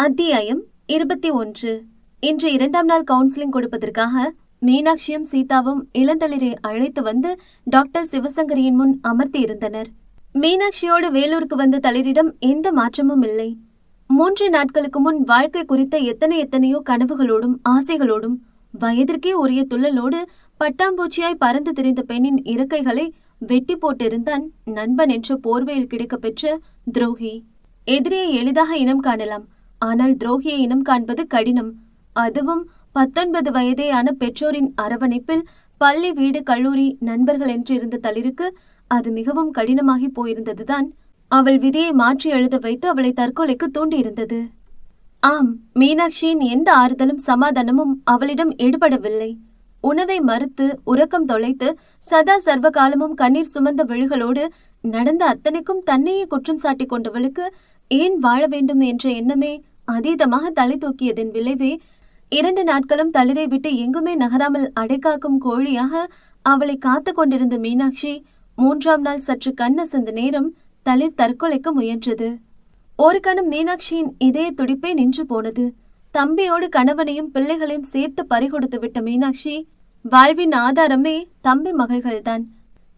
அத்தியாயம் இருபத்தி ஒன்று. இன்று இரண்டாம் நாள் கவுன்சிலிங் கொடுப்பதற்காக மீனாட்சியும் சீதாவும் இளந்தளிரை அழைத்து வந்து டாக்டர் சிவசங்கரியின் முன் அமர்த்தி இருந்தனர் மீனாட்சியோடு வேலூருக்கு வந்த தளிரிடம் எந்த மாற்றமும் இல்லை. மூன்று நாட்களுக்கு முன் வாழ்க்கை குறித்த எத்தனை எத்தனையோ கனவுகளோடும் ஆசைகளோடும் வயதிற்கே உரிய துள்ளலோடு பட்டாம்பூச்சியாய் பறந்து திரிந்த பெண்ணின் இறக்கைகளை வெட்டி போட்டிருந்தான் நண்பன் என்ற போர்வையில் கிடைக்கப்பெற்ற துரோகி. எதிரியை எளிதாக இனம் காணலாம். ஆனால் துரோகியை இனம் காண்பது கடினம். அதுவும் பத்தொன்பது வயதேயான பெற்றோரின் அரவணைப்பில் பள்ளி வீடு கல்லூரி நண்பர்கள் என்று இருந்த தளிருக்கு அது மிகவும் கடினமாகி போயிருந்ததுதான். அவள் விதியை மாற்றி எழுத வைத்து அவளை தற்கொலைக்கு தூண்டியிருந்தது. ஆம் மீனாட்சியின் எந்த ஆறுதலும் சமாதானமும் அவளிடம் ஈடுபடவில்லை உணவை மறுத்து உறக்கம் தொலைத்து சதா சர்வ காலமும் கண்ணீர் சுமந்த விழிகளோடு நடந்த அத்தனைக்கும் தன்னையே குற்றம் சாட்டிக் கொண்டவளுக்கு ஏன் வாழ வேண்டும் என்ற எண்ணமே அதீதமாக தலை தூக்கியதன் விளைவே இரண்டு நாட்களும் தளிரை விட்டு எங்குமே நகராமல் அடைக்காக்கும் கோழியாக அவளை காத்து கொண்டிருந்த மீனாட்சி மூன்றாம் நாள் சற்று கண்ணசந்த நேரம் தளிர் தற்கொலைக்க முயன்றது. ஒரு கணம் மீனாட்சியின் இதய துடிப்பே நின்று போனது. தம்பியோடு கணவனையும் பிள்ளைகளையும் சேர்த்து பறிகொடுத்து விட்ட மீனாட்சி வாழ்வின் ஆதாரமே தம்பி மகள்கள்தான்.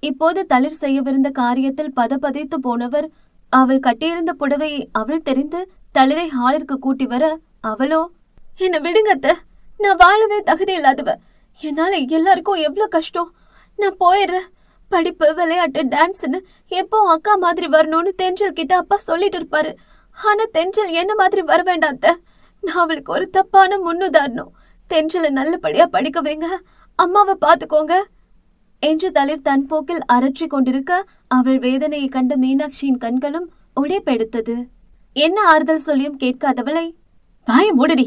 இப்போது தளிர் செய்யவிருந்த காரியத்தில் பதபதைத்து போனவர் அவள் கட்டியிருந்த புடவையை அவள் தெரிந்து தளிரை ஹாலிற்கு கூட்டி வர அவளோ என்னை விடுங்கத்த நான் வாழவே தகுதி இல்லாதவ. என்னால எல்லாருக்கும் எவ்வளவு கஷ்டம். நான் போயிடுறேன். படிப்பு விளையாட்டு டான்ஸ்னு எப்போ அக்கா மாதிரி வரணும்னு தெஞ்சல் கிட்ட அப்பா சொல்லிட்டு இருப்பாரு. ஆனா தெஞ்சல் என்ன மாதிரி வர வேண்டாத்த நான் அவளுக்கு ஒரு தப்பான முன்னுதாரணம். தெஞ்சலை நல்லபடியா படிக்க வைங்க. அம்மாவை பாத்துக்கோங்க. என்று தளிர் தன் போக்கில் அரற்றி கொண்டிருக்க அவள் வேதனையை கண்ட மீனாட்சியின் கண்களும் உடைப்பெடுத்தது என்ன ஆறுதல் சொல்லியும் கேட்காதவளை? வாய மூடடி!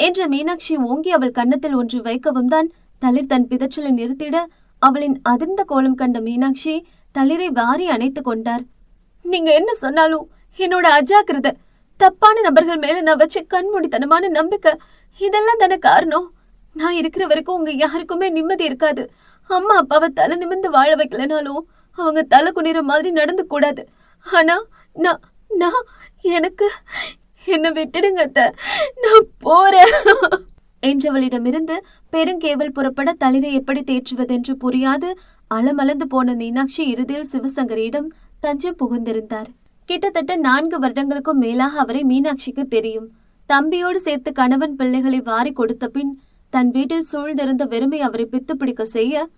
என்ற மீனாட்சி ஓங்கி அவள் கன்னத்தில் ஒன்று வைக்கவும் தான் தளிர் தன் பிதற்றலை நிறுத்திட அவளின் அதிர்ந்த கோலம் கண்ட மீனாட்சி தளிரை வாரி அணைத்து கொண்டார். நீங்க என்ன சொன்னாலும் என்னோட அஜாக்கிரதை தப்பான நபர்கள் மேல நான் வச்ச கண்மூடித்தனமான நம்பிக்கை இதெல்லாம் தானே காரணம்? நான் இருக்கிற வரைக்கும் உங்க யாருக்குமே நிம்மதி இருக்காது. அம்மா அப்பாவை தலை நிமிர்ந்து வாழ வைக்கலனாலும் அவங்க தலை குனிற மாதிரி நடந்து கூடாது. ஆனா நான் நான் எனக்கு என்னை விட்டுடுங்க நான் போறேன். என்றவளிடமிருந்து பெருங்கேவல் புறப்பட தளிரை எப்படி தேற்றுவதென்று புரியாது அலமலந்து போன மீனாட்சி இறுதியில் சிவசங்கரியிடம் தஞ்சை புகுந்திருந்தார். கிட்டத்தட்ட நான்கு வருடங்களுக்கும் மேலாக அவரை மீனாட்சிக்கு தெரியும். தம்பியோடு சேர்த்து கணவன் பிள்ளைகளை வாரி கொடுத்த பின் தன் வீட்டில் சூழ்ந்திருந்த வெறுமை அவரை பித்து பிடிக்க செய்ய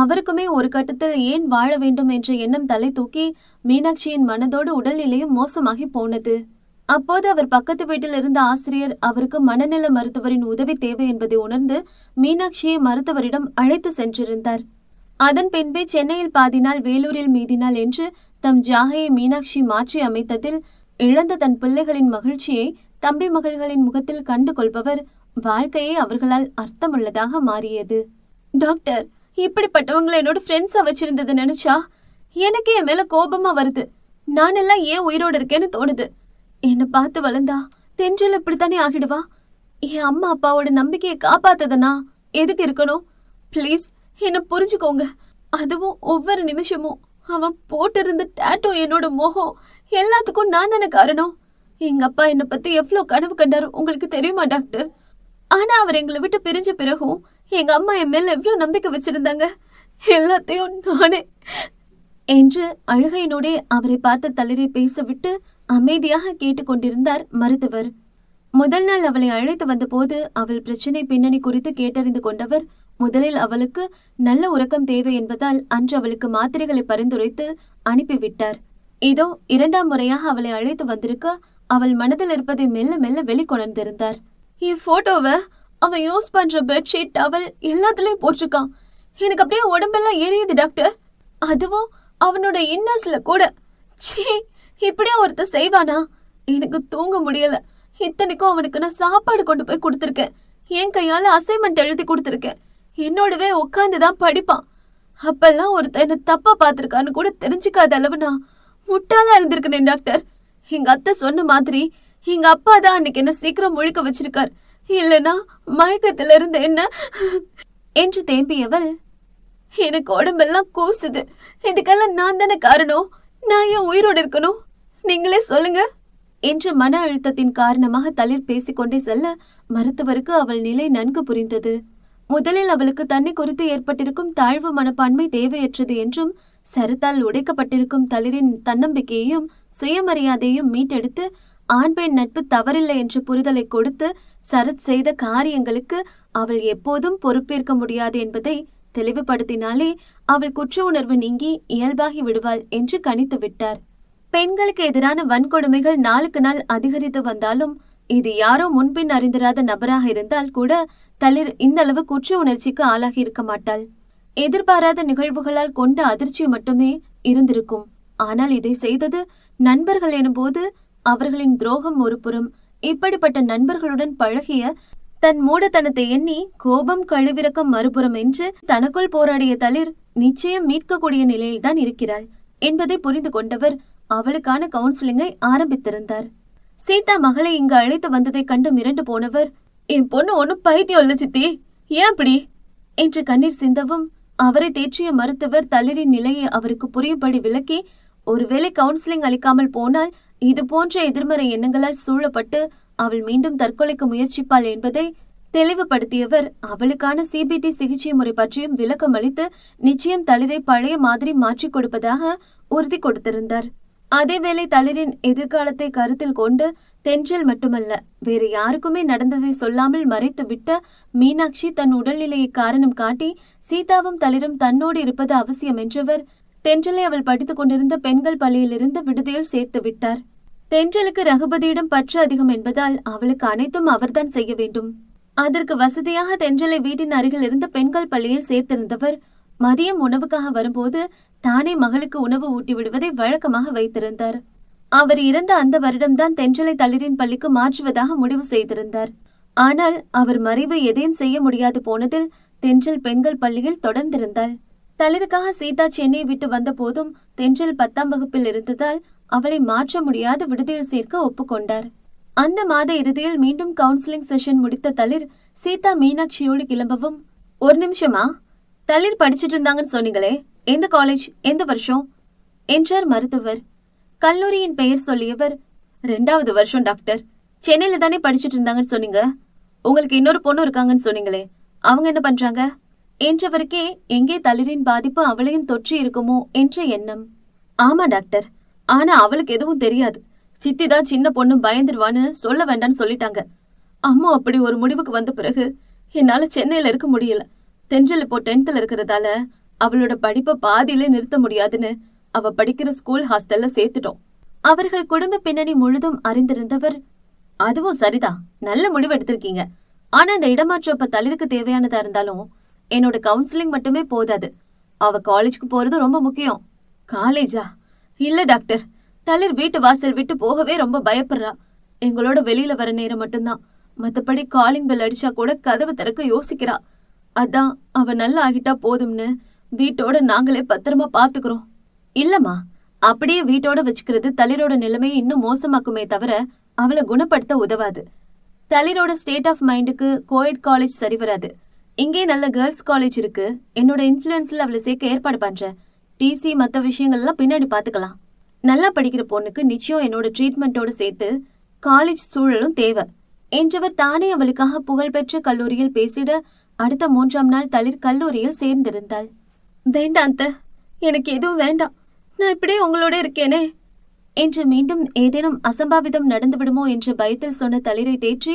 அவருக்குமே ஒரு கட்டத்தில் ஏன் வாழ வேண்டும் என்ற எண்ணம் தலை தூக்கி மீனாட்சியின் மனதோடு உடல்நிலையும் மோசமாகி போனது. அப்போது அவர் பக்கத்து வீட்டில் இருந்த ஆசிரியர் அவருக்கு மனநல மருத்துவரின் உதவி தேவை என்பதை உணர்ந்து மீனாட்சியை மருத்துவரிடம் அழைத்து சென்றிருந்தார். அதன் பின்பே சென்னையில் பாதினால் வேலூரில் மீதினால் என்று தம் ஜாகையை மீனாட்சி மாற்றி அமைத்ததில் இழந்த தன் பிள்ளைகளின் மகிழ்ச்சியை தம்பி மகள்களின் முகத்தில் கண்டு கொள்பவர் வாழ்க்கையே அவர்களால் அர்த்தமுள்ளதாக மாறியது. டாக்டர் இப்படிப்பட்டவங்களை என்னோட ஃப்ரெண்ட்ஸா வச்சிருந்தது நினைச்சா எனக்கு என் மேல கோபமா வருது. நான் எல்லாம் ஏன் உயிரோடு இருக்கேன்னு தோணுது. என்னை பார்த்து வளர்ந்தா தென்றல் இப்படித்தானே ஆகிடுவா? என் அம்மா அப்பாவோட நம்பிக்கையை காப்பாத்ததுனா எதுக்கு இருக்கணும்? ப்ளீஸ் என்ன புரிஞ்சுக்கோங்க. அதுவும் ஒவ்வொரு நிமிஷமும். அவன் போட்டிருந்த டேட்டோ என்னோட மோகம் எல்லாத்துக்கும் நான் தானே காரணம். எங்க அப்பா என்னை பத்தி எவ்வளவு கனவு கண்டாரு உங்களுக்கு தெரியுமா டாக்டர் ஆனா அவர் எங்களை விட்டு பிரிஞ்ச பிறகும் எங்க அம்மா என் மேல எவ்வளவு நம்பிக்கை வச்சிருந்தாங்க? எல்லாத்தையும் நானே. என்று அழுகையினோடே அவரை பார்த்து தளிரை பேசவிட்டு அமைதியாக கேட்டுக்கொண்டிருந்தார் மருத்துவர். முதல் நாள் அவளை அழைத்து வந்தபோது அவள் பிரச்சனை பின்னணி குறித்து கேட்டறிந்து கொண்டவர் முதலில் அவளுக்கு நல்ல உறக்கம் தேவை என்பதால் அன்று அவளுக்கு மாத்திரைகளை பரிந்துரைத்து அனுப்பிவிட்டார். இதோ இரண்டாம் முறையாக அவளை அழைத்து வந்திருக்க அவள் மனதில் இருப்பதை மெல்ல மெல்ல வெளிக்கொணர்ந்திருந்தார். என் போட்டோவை அவன் யூஸ் பண்ற பெட்ஷீட் டவல் எல்லாத்துலயும் போட்டிருக்கான். எனக்கு அப்படியே உடம்பெல்லாம் எரியுது டாக்டர் அதுவும் அவனோட இன்னர்ஸ்ல கூட. ச்சீ இப்படியே ஒருத்தர் செய்வானா? எனக்கு தூங்க முடியல. இத்தனைக்கும் அவனுக்கு நான் சாப்பாடு கொண்டு போய் கொடுத்துருக்கேன். என் கையால அசைன்மெண்ட் எழுதி கொடுத்துருக்கேன். என்னோடவே உட்காந்து தான் படிப்பான். அப்பெல்லாம் ஒருத்தன் என்ன தப்பா பார்த்துருக்கான்னு கூட தெரிஞ்சுக்காத அளவு நான் முட்டாளா இருந்திருக்கேன் டாக்டர் எங்க அத்தை சொன்ன மாதிரி எங்க அப்பா தான் அன்னைக்கு என்ன சீக்கிரம் முழிக்க வச்சிருக்கார். இல்லனா மயக்கத்திலிருந்து என்ன? என்று தேம்பியவள் எனக்கு உடம்பெல்லாம் கூசுது. இதுக்கெல்லாம் நான் தானே காரணம்? நான் ஏன் உயிரோடு இருக்கணும்? நீங்களே சொல்லுங்க. என்று மன அழுத்தத்தின் காரணமாக தளிர் பேசிக்கொண்டே செல்ல மருத்துவருக்கு அவள் நிலை நன்கு புரிந்தது. முதலில் அவளுக்கு தன்னை குறித்து ஏற்பட்டிருக்கும் தாழ்வு மனப்பான்மை தேவையற்றது என்றும் சரத்தால் உடைக்கப்பட்டிருக்கும் தளிரின் தன்னம்பிக்கையையும் சுயமரியாதையும் மீட்டெடுத்து ஆண் பெண் நட்பு தவறில்லை என்ற புரிதலை கொடுத்து சரத் செய்த காரியங்களுக்கு அவள் எப்போதும் பொறுப்பேற்க முடியாது என்பதை தெளிவுபடுத்தினாலே அவள் குற்ற உணர்வு நீங்கி இயல்பாகி விடுவாள் என்று கணித்து விட்டார். பெண்களுக்கு எதிரான வன்கொடுமைகள் நாளுக்கு நாள் அதிகரித்து வந்தாலும் இது யாரோ முன்பின் அறிந்திராத நபராக இருந்தால் கூட தளிர் இந்த அளவு குற்ற உணர்ச்சிக்கு ஆளாகி இருக்க மாட்டாள். எதிர்பாராத நிகழ்வுகளால் கொண்ட அதிர்ச்சி மட்டுமே இருந்திருக்கும். ஆனால் இதை செய்தது நண்பர்கள் எனும்போது அவர்களின் துரோகம் ஒருபுறம் இப்படிப்பட்ட நண்பர்களுடன் பழகிய தன் மூடத்தனத்தை எண்ணி கோபம் கழுவிறக்கம் மறுபுறம் என்று தனக்குள் போராடிய தளிர் நிச்சயம் மீட்கக்கூடிய நிலையில்தான் இருக்கிறாள் என்பதை புரிந்து கொண்டவர் அவளுக்கான கவுன்சிலிங்கை ஆரம்பித்திருந்தார். சீதா மகளை இங்கு அழைத்து வந்ததைக் கண்டு மிரண்டு போனவர் என் பொண்ணு ஒன்னும் பைத்தியம் இல்ல சித்தி ஏன் அப்படி என்று கண்ணீர் சிந்தவும் அவரை தேற்றிய மருத்துவர் தளிரின் நிலையை அவருக்கு புரியும்படி விளக்கி ஒருவேளை கவுன்சிலிங் அளிக்காமல் போனால் இது போன்ற எதிர்மறை எண்ணங்களால் சூழப்பட்டு அவள் மீண்டும் தற்கொலைக்கு முயற்சிப்பாள் என்பதை தெளிவுபடுத்தியவர். அவளுக்கான சிபிடி சிகிச்சை முறை பற்றியும் விளக்கம் அளித்து நிச்சயம் தளிரை பழைய மாதிரி மாற்றிக் கொடுப்பதாக உறுதி கொடுத்திருந்தார். அதேவேளை தளிரின் எதிர்காலத்தை கருத்தில் கொண்டு தென்றல் மட்டுமல்ல வேறு யாருக்குமே நடந்ததை சொல்லாமல் மறைத்து விட்ட மீனாட்சி தன் உடல்நிலையை காரணம் காட்டி சீதாவும் தளிரும் தன்னோடு இருப்பது அவசியம் என்றவர் தென்றலை அவள் படித்துக் கொண்டிருந்த பெண்கள் பள்ளியிலிருந்து விடுதியில் சேர்த்து விட்டார். தென்றலுக்கு ரகுபதியிடம் பற்று அதிகம் என்பதால் அவளுக்கு அனைத்தும் அவர்தான் செய்ய வேண்டும். அதற்கு வசதியாக தென்றலை வீட்டின் அருகில் இருந்த பெண்கள் பள்ளியில் சேர்த்திருந்தவர் மதியம் உணவுக்காக வரும்போது தானே மகளுக்கு உணவு ஊட்டி விடுவதை வழக்கமாக வைத்திருந்தார். அவர் இறந்த அந்த வருடம்தான் தென்றலை தளிரின் பள்ளிக்கு மாற்றுவதாக முடிவு செய்திருந்தார். ஆனால் அவர் மறைவு எதையும் செய்ய முடியாது போனதில் தென்றல் பெண்கள் பள்ளியில் தொடர்ந்திருந்தாள். தளிருக்காக சீதா சென்னை விட்டு வந்த போதும் தென்றல் பத்தாம் வகுப்பில் இருந்ததால் அவளை மாற்ற முடியாத விடுதியில் சேர்க்க ஒப்புக்கொண்டார். அந்த மாத இறுதியில் மீண்டும் கவுன்சிலிங் செஷன் முடித்த தளிர் சீதா மீனாட்சியோடு கிளம்பவும் ஒரு நிமிஷமா? தளிர் படிச்சிட்டு இருந்தாங்கன்னு சொன்னீங்களே எந்த காலேஜ் எந்த வருஷம்? என்றார் மருத்துவர். கல்லூரியின் பெயர் சொல்லியவர் ரெண்டாவது வருஷம் டாக்டர். சென்னையில தானே படிச்சிட்டு இருந்தாங்கன்னு சொன்னீங்க. உங்களுக்கு இன்னொரு பொண்ணு இருக்காங்கன்னு சொன்னீங்களே. அவங்க என்ன பண்றாங்க? என்றவருக்கே எங்கே தளிரின் பாதிப்பு அவளையும் தொற்றி இருக்குமோ என்ற எண்ணம். ஆமா டாக்டர். ஆனா அவளுக்கு எதுவும் தெரியாது. சித்தி தான் சின்ன பொண்ணு பயந்துருவான்னு சொல்ல வேண்டாம்னு சொல்லிட்டாங்க. அம்மா அப்படி ஒரு முடிவுக்கு வந்த பிறகு என்னால சென்னையில இருக்க முடியல. தென்றல் இப்போ டென்த்ல இருக்கிறதால அவளோட படிப்பை பாதியிலே நிறுத்த முடியாதுன்னு அவ படிக்கிற ஸ்கூல் ஹாஸ்டல்ல சேர்த்துட்டோம். அவர்கள் குடும்ப பின்னணி முழுதும் அறிந்திருந்தவர் அதுவும் சரிதான். நல்ல முடிவு எடுத்திருக்கீங்க. ஆனா அந்த இடமாற்றம் இப்ப தளிருக்கு தேவையானதா இருந்தாலும் என்னோட கவுன்சிலிங் மட்டுமே போதாது. அவ காலேஜ்க்கு போறது ரொம்ப முக்கியம். காலேஜா இல்ல டாக்டர் தளிர் வீட்டு வாசல் விட்டு போகவே ரொம்ப பயப்படுறா. எங்களோட வெளியில வர நேரம் மட்டும்தான். மத்தபடி காலிங் பெல் அடிச்சா கூட கதவு திறக்க யோசிக்கிறா. அதான் அவ நல்லா ஆகிட்டா போதும்னு வீட்டோட நாங்களே பத்திரமா பாத்துக்கிறோம். இல்லம்மா அப்படியே வீட்டோட வச்சுக்கிறது தளிரோட நிலைமையை இன்னும் மோசமாக்குமே தவிர அவளை குணப்படுத்த உதவாது. தளிரோட ஸ்டேட் ஆஃப் மைண்டுக்கு கோயட் காலேஜ் சரி வராது. இங்கே நல்ல கேர்ள்ஸ் காலேஜ் இருக்கு. என்னோட இன்ஃப்ளூயன்ஸில் அவளை சேர்க்க ஏற்பாடு பண்ணுறேன் டிசி மற்ற விஷயங்கள்லாம் பின்னாடி பார்த்துக்கலாம் நல்லா படிக்கிற பொண்ணுக்கு நிச்சயம் என்னோட ட்ரீட்மெண்ட்டோடு சேர்த்து காலேஜ் சூழலும் தேவை. என்றவர் தானே அவளுக்காக புகழ்பெற்ற கல்லூரியில் பேசிட அடுத்த மூன்றாம் நாள் தளிர் கல்லூரியில் சேர்ந்திருந்தாள். வேண்டாம் எனக்கு எதுவும் வேண்டாம். நான் இப்படியே உங்களோட இருக்கேனே. என்று மீண்டும் ஏதேனும் அசம்பாவிதம் நடந்துவிடுமோ என்று பயத்தில் சொன்ன தளிரை தேற்றி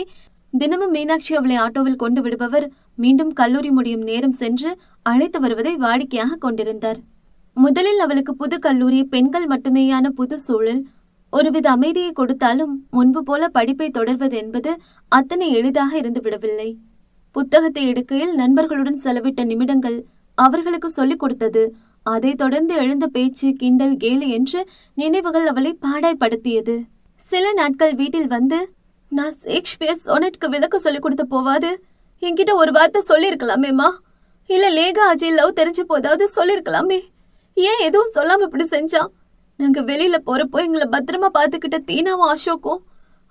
தினமும் மீனாட்சி அவளை ஆட்டோவில் கொண்டு விடுபவர் மீண்டும் கல்லூரி முடியும் நேரம் சென்று அழைத்து வருவதை வாடிக்கையாக கொண்டிருந்தார். முதலில் அவளுக்கு புது கல்லூரி பெண்கள் மட்டுமேயான புது சூழல் ஒருவித அமைதியை கொடுத்தாலும் முன்பு போல படிப்பை தொடர்வது என்பது அத்தனை எளிதாக இருந்துவிடவில்லை புத்தகத்தை எடுக்கையில் நண்பர்களுடன் செலவிட்ட நிமிடங்கள் அவர்களுக்கு சொல்லிக் கொடுத்தது. அதைத் தொடர்ந்து எழுந்த பேச்சு கிண்டல் கேலி என்று நினைவுகள் அவளை பாடாய்படுத்தியது சில நாட்கள் வீட்டில் வந்து நான் ஷேக்ஸ்பியர் சோனட்க்கு விளக்கு சொல்லிக் கொடுத்து போவாது என்கிட்ட ஒரு வார்த்தை சொல்லியிருக்கலாமேம்மா இல்ல லேகா அஜய் லவ் தெரிஞ்ச போதாவது சொல்லியிருக்கலாமே. ஏன் எதுவும் சொல்லாம இப்படி செஞ்சான் நாங்க வெளியில போறப்போ எங்களை பத்திரமா பாத்துக்கிட்ட தீனாவும் அசோக்கும்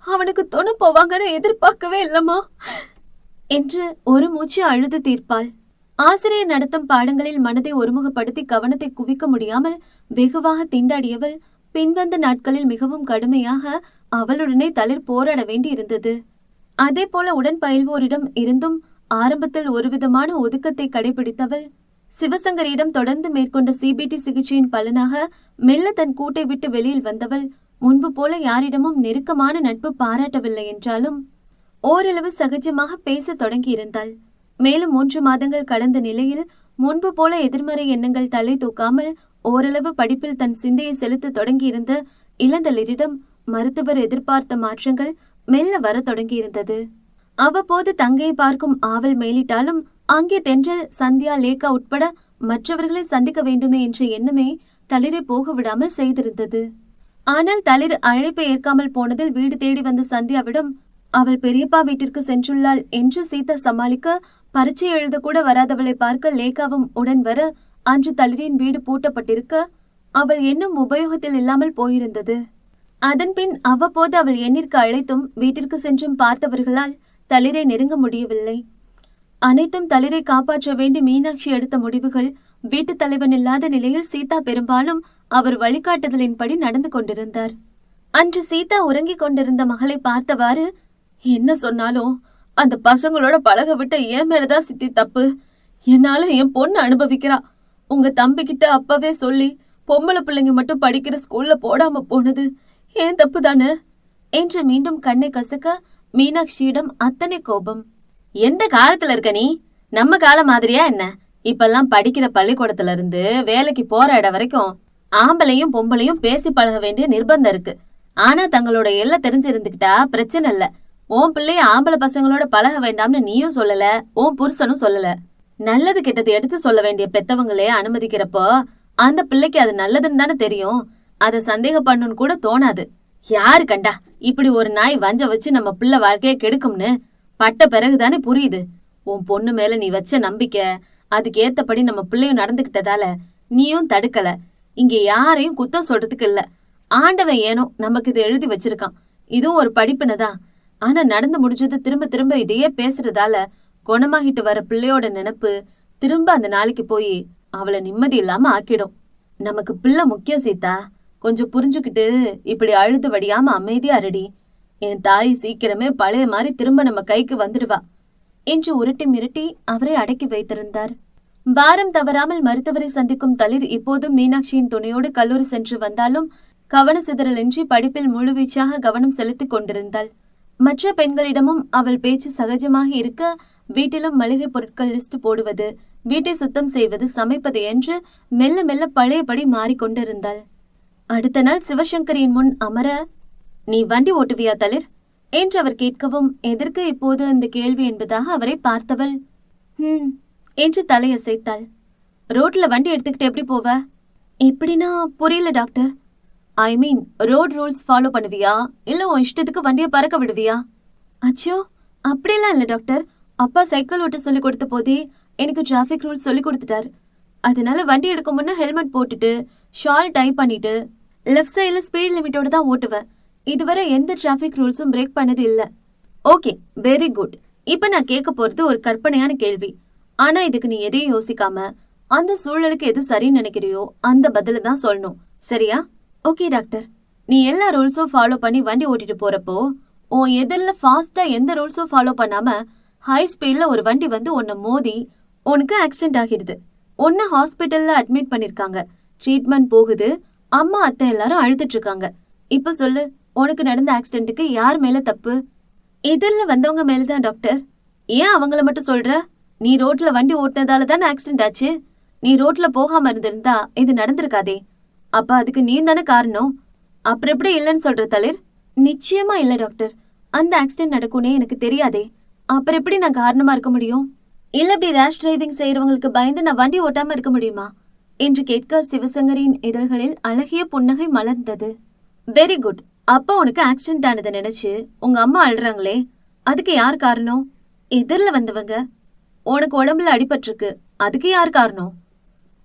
அவனுக்கு துணை போவாங்கன்னு எதிர்பார்க்கவே இல்லம்மா. என்று ஒரு மூச்சு அழுது தீர்ப்பாள். ஆசிரியர் நடத்தும் பாடங்களில் மனதை ஒருமுகப்படுத்தி கவனத்தை குவிக்க முடியாமல் வெகுவாக திண்டாடியவள் பின்வந்த நாட்களில் மிகவும் கடுமையாக அவளுடனே தளிர் போராட வேண்டி இருந்தது அதே போல உடன் பயில்வோரிடம் இருந்தும் ஆரம்பத்தில் ஒருவிதமான ஒதுக்கத்தை கடைபிடித்தவள் சிவசங்கரியிடம் தொடர்ந்து மேற்கொண்ட சிபிடி சிகிச்சையின் பலனாக மெல்ல தன் கூட்டை விட்டு வெளியில் வந்தவள் முன்பு போல யாரிடமும் நெருக்கமான நட்பு பாராட்டவில்லை என்றாலும் ஓரளவு சகஜமாக பேச தொடங்கியிருந்தாள். மேலும் மூன்று மாதங்கள் கடந்த நிலையில் முன்பு போல எதிர்மறை எண்ணங்கள் தலை தூக்காமல் ஓரளவு படிப்பில் தன் சிந்தையை செலுத்த தொடங்கியிருந்த இளந்தளிரிடம் மருத்துவர் எதிர்பார்த்த மாற்றங்கள் மெல்ல வரத் தொடங்கியிருந்தது. அவ்வப்போது தங்கையை பார்க்கும் ஆவல் மேலிட்டாலும் அங்கே தென்றல் சந்தியா லேகா உட்பட மற்றவர்களை சந்திக்க வேண்டுமே என்ற எண்ணமே தளிரை போக விடாமல் செய்திருந்தது. ஆனால் தளிர் அழைப்பை ஏற்காமல் போனதில் வீடு தேடி வந்த சந்தியாவிடம் அவள் பெரியப்பா வீட்டிற்கு சென்றுள்ளாள் என்று சீதா சமாளிக்க பரீட்சை எழுத கூட வராதவளை பார்க்க லேகாவும் உடன் வர அன்று தளிரின் வீடு பூட்டப்பட்டிருக்க அவள் என்னும் உபயோகத்தில் இல்லாமல் போயிருந்தது. அதன்பின் அவ்வப்போது அவள் எண்ணிற்கு அழைத்தும் வீட்டிற்கு சென்றும் பார்த்தவர்களால் தளிரை நெருங்க முடியவில்லை. அனைத்தும் தளிரை காப்பாற்ற வேண்டி மீனாட்சி எடுத்த முடிவுகள் வீட்டுத் தலைவன் இல்லாத நிலையில் சீதா பெரும்பாலும் அவர் வழிகாட்டுதலின்படி நடந்து கொண்டிருந்தார். அன்று சீதா உறங்கிக் கொண்டிருந்த மகளை பார்த்தவாறு என்ன சொன்னாலும் அந்த பசங்களோட பழக விட்ட ஏன் மேலதான் சித்தி தப்பு. என்னால என் பொண்ணு அனுபவிக்கிறா. உங்க தம்பிக்கிட்ட அப்பவே சொல்லி பொம்பளை பிள்ளைங்க மட்டும் படிக்கிற ஸ்கூல்ல போடாம போனது. ஏன் தப்பு தானே என்று மீண்டும் கண்ணை கசக்க மீனாட்சியிடம் அத்தனை கோபம். எந்த காலத்துல இருக்க நீ? நம்ம காலம் மாதிரியா என்ன? இப்பெல்லாம் படிக்கிற பள்ளிக்கூடத்துல இருந்து வேலைக்கு போற இடம் வரைக்கும் ஆம்பளையும் பொம்பளையும் பேசி பழக வேண்டிய நிர்பந்தம் இருக்கு. ஆனா தங்களோட எல்லை தெரிஞ்சிருந்துக்கிட்டா பிரச்சனை இல்ல. உன் பிள்ளைய ஆம்பளை பசங்களோட பழக வேண்டாம்னு நீயும் சொல்லல உன் புருஷனும் சொல்லல. நல்லது கெட்டது எடுத்து சொல்ல வேண்டிய பெத்தவங்களே அனுமதிக்கிறப்போ அந்த பிள்ளைக்கு அது நல்லதுன்னு தானே தெரியும். அதை பண்ணுன்னு கூட தோணாது. யாரு கண்டா? இப்படி ஒரு நாய் வஞ்ச வச்சு நம்ம பிள்ளை வாழ்க்கைய கெடுக்கும்னு? பட்ட பிறகுதானே புரியுது. உன் பொண்ணு மேல நீ வச்ச நம்பிக்கை அதுக்கு ஏத்தபடி நம்ம பிள்ளையும் நடந்துகிட்டதால நீயும் தடுக்கல. இங்க யாரையும் குத்தம் சொல்றதுக்கு இல்ல. ஆண்டவன் ஏனோ நமக்கு இது எழுதி வச்சிருக்கான். இதுவும் ஒரு படிப்புனதான் தான். ஆனா நடந்து முடிஞ்சது திரும்ப திரும்ப இதையே பேசுறதால குணமாகிட்டு வர பிள்ளையோட நினைப்பு திரும்ப அந்த நாளைக்கு போய் அவளை நிம்மதி இல்லாம ஆக்கிடும். நமக்கு பிள்ளை முக்கியம் சீதா. கொஞ்சம் புரிஞ்சுக்கிட்டு இப்படி அழுது வடியாம அமைதியா ரெடி என் தாய் சீக்கிரமே பழைய மாதிரி திரும்ப நம்ம கைக்கு வந்துடுவா என்று உருட்டி மிரட்டி அவரை அடக்கி வைத்திருந்தார். வாரம் தவறாமல் மருத்துவரை சந்திக்கும் தளிர் இப்போதும் மீனாட்சியின் துணையோடு கல்லூரி சென்று வந்தாலும் கவன சிதறலின்றி படிப்பில் முழுவீச்சாக கவனம் செலுத்திக் கொண்டிருந்தாள். மற்ற பெண்களிடமும் அவள் பேச்சு சகஜமாக இருக்க வீட்டிலும் மளிகை பொருட்கள் லிஸ்ட் போடுவது வீட்டை சுத்தம் செய்வது சமைப்பது என்று மெல்ல மெல்ல பழையபடி மாறிக்கொண்டிருந்தாள். அடுத்த நாள் சிவசங்கரின் முன் அமர நீ வண்டி ஓட்டுவியா தளிர்? என்று அவர் கேட்கவும் எதற்கு இப்போது இந்த கேள்வி என்பதாக அவரை பார்த்தவள்? ஹம் என்று தலையசைத்தாள். ரோட்ல வண்டி எடுத்துக்கிட்டு எப்படி போவ? எப்படின்னா புரியல doctor. I mean road rules follow பண்ணுவியா? இல்ல உன் இஷ்டத்துக்கு வண்டியை பறக்க விடுவியா? அச்சோ அப்படிலாம் இல்ல டாக்டர். அப்பா சைக்கிள் ஓட்ட சொல்லி கொடுத்த போதே எனக்கு டிராஃபிக் ரூல்ஸ் சொல்லி கொடுத்துட்டார். அதனால வண்டி எடுக்கும் முன்ன ஹெல்மெட் போட்டுட்டு ஷால் டை பண்ணிட்டு லெஃப்ட் சைடில் ஸ்பீட் லிமிட்டோட தான் ஓட்டுவேன் இதுவரை எந்த டிராஃபிக் ரூல்ஸும் பிரேக் பண்ணது இல்லை. ஓகே வெரி குட் இப்போ நான் கேட்க போகிறது ஒரு கற்பனையான கேள்வி. ஆனால் இதுக்கு நீ எதையும் யோசிக்காம அந்த சூழலுக்கு எது சரின்னு நினைக்கிறியோ அந்த பதில தான் சொல்லணும். சரியா? ஓகே டாக்டர் நீ எல்லா ரூல்ஸும் ஃபாலோ பண்ணி வண்டி ஓட்டிட்டு போறப்போ உன் எதிரில் ஃபாஸ்ட்டாக எந்த ரூல்ஸும் ஃபாலோ பண்ணாம ஹை ஸ்பீடில் ஒரு வண்டி வந்து உன்னை மோதி உனக்கு ஆக்சிடென்ட் ஆகிடுது. உன்னை ஹாஸ்பிட்டலில் அட்மிட் பண்ணியிருக்காங்க ட்ரீட்மெண்ட் போகுது அம்மா அத்தை எல்லாரும் அழுதுட்டு இருக்காங்க இப்ப சொல்லு உனக்கு நடந்த ஆக்சிடென்ட்டுக்கு யார் மேல தப்பு? எதிரில் வந்தவங்க மேலதான் டாக்டர் ஏன் அவங்கள மட்டும் சொல்ற? நீ ரோட்ல வண்டி ஓட்டுனதால தானே ஆக்சிடென்ட் ஆச்சு? நீ ரோட்ல போகாம இருந்திருந்தா இது நடந்திருக்காதே. அப்ப அதுக்கு நீ தானே காரணம்? அப்புறம் எப்படி இல்லைன்னு சொல்ற தளிர்? நிச்சயமா இல்ல டாக்டர் அந்த ஆக்சிடென்ட் நடக்கும்னே எனக்கு தெரியாதே. அப்புறம் எப்படி நான் காரணமா இருக்க முடியும்? இல்ல இப்படி ரேஷ் டிரைவிங் செய்யறவங்களுக்கு பயந்து நான் வண்டி ஓட்டாம இருக்க முடியுமா? என்று கேட்க சிவசங்கரின் இதழ்களில் அழகிய புன்னகை மலர்ந்தது. வெரி குட் அப்பா உனக்கு ஆக்சிடென்ட் ஆனதை நினைச்சு உங்க அம்மா அழுறாங்களே அதுக்கு யார் காரணம்? எதிரில் வந்தவங்க. உனக்கு உடம்புல அடிபட்டிருக்கு அதுக்கு யார் காரணம்?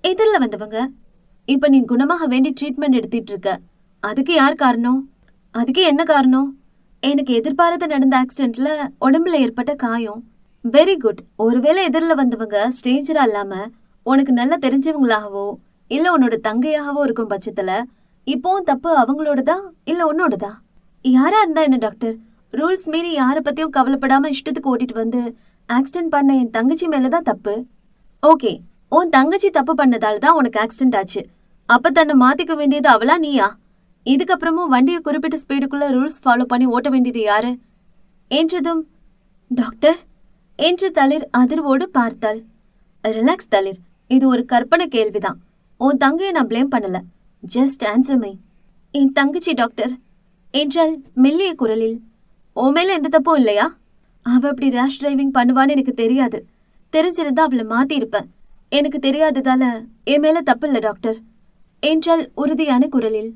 எதிரில் வந்தவங்க. இப்ப நீ குணமாக வேண்டி ட்ரீட்மெண்ட் எடுத்துட்டு இருக்க அதுக்கு யார் காரணம்? அதுக்கு என்ன காரணம்? எனக்கு எதிர்பாராத நடந்த ஆக்சிடென்ட்ல உடம்புல ஏற்பட்ட காயம். வெரி குட் ஒருவேளை எதிரில் வந்தவங்க ஸ்ட்ரேஞ்சரா இல்லாம உனக்கு நல்லா தெரிஞ்சவங்களாகவோ இல்ல உன்னோட தங்கையாகவோ இருக்கும் பட்சத்துல இப்போவும் தப்பு அவங்களோடதா இல்ல உன்னோடதா? யாரா இருந்தா என்ன டாக்டர்? ரூல்ஸ் மீறி யார பத்தியும் கவலைப்படாம இஷ்டத்துக்கு ஓட்டிட்டு வந்து ஆக்சிடென்ட் பண்ண என் தங்கச்சி மேலதான் தப்பு? ஓகே உன் தங்கச்சி தப்பு பண்ணதால தான் உனக்கு ஆக்சிடென்ட் ஆச்சு. அப்ப தன்னை மாத்திக்க வேண்டியது அவளா நீயா? இதுக்கப்புறமும் வண்டியை குறிப்பிட்ட ஸ்பீடுக்குள்ள ரூல்ஸ் ஃபாலோ பண்ணி ஓட்ட வேண்டியது யாரு? என்றதும் டாக்டர்? என்று தளிர் அதிர்வோடு பார்த்தாள். ரிலாக்ஸ் தளிர் இது ஒரு கற்பனை கேள்விதான். உன் தங்கையை நான் ப்ளேம் பண்ணல. ஜஸ்ட் ஆன்சர் மை என் தங்கச்சி டாக்டர் என்றால் மெல்லிய குரலில் உன் மேல எந்த தப்பும் இல்லையா? அவ அப்படி ரேஷ் டிரைவிங் பண்ணுவான்னு எனக்கு தெரியாது. தெரிஞ்சிருந்தா அவளை மாத்திருப்பேன் எனக்கு தெரியாததால என் மேல தப்பு இல்ல டாக்டர் என்றால் உறுதியான குரலில்